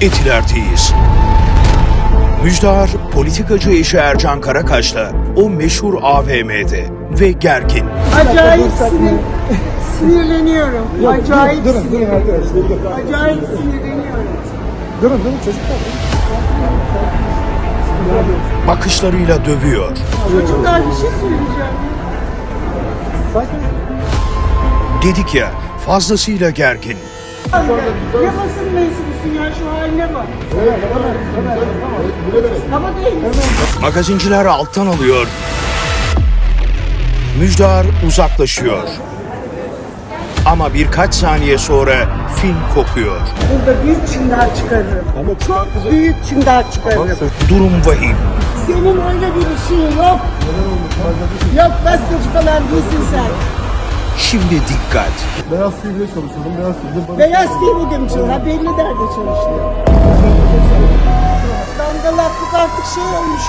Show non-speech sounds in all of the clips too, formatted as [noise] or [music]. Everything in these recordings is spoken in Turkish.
Etiler'deyiz. Müjdar politikacı eşi Ercan Karakaş'la o meşhur AVM'de ve gergin. Acayip sinir, sinirleniyorum. Acayip Durun, durun sinir. arkadaşlar. Durun, Acayip sinirleniyorum. durun, durun çocuklar. Bakışlarıyla dövüyor. Çocuklar bir şey söyleyeceğim. Sakin. Dedik ya fazlasıyla gergin. Ne basın mensubusun ya şu haline bak. Baba değil misin? Magazinciler alttan alıyor. Müjdar uzaklaşıyor. Ama birkaç saniye sonra film kopuyor. Burada büyük çınlar çıkarırım. Çok büyük çınlar çıkarırım. Durum vahim. Senin öyle bir işin yok. Yok gazeteci falan değilsin sen. Şimdi dikkat. Beyaz TV'de çalışıyordum. Beyaz TV'de. Beyaz TV'de mi çalışıyor? Ha belli nerede çalışıyor. Dangalaklık artık şey olmuş.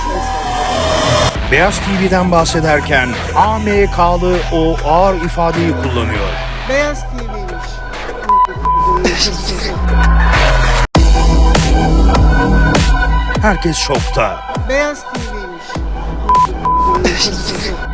Beyaz TV'den bahsederken AMK'lı o ağır ifadeyi kullanıyor. Beyaz TV'ymiş. Herkes şokta. Beyaz TV'ymiş. [laughs]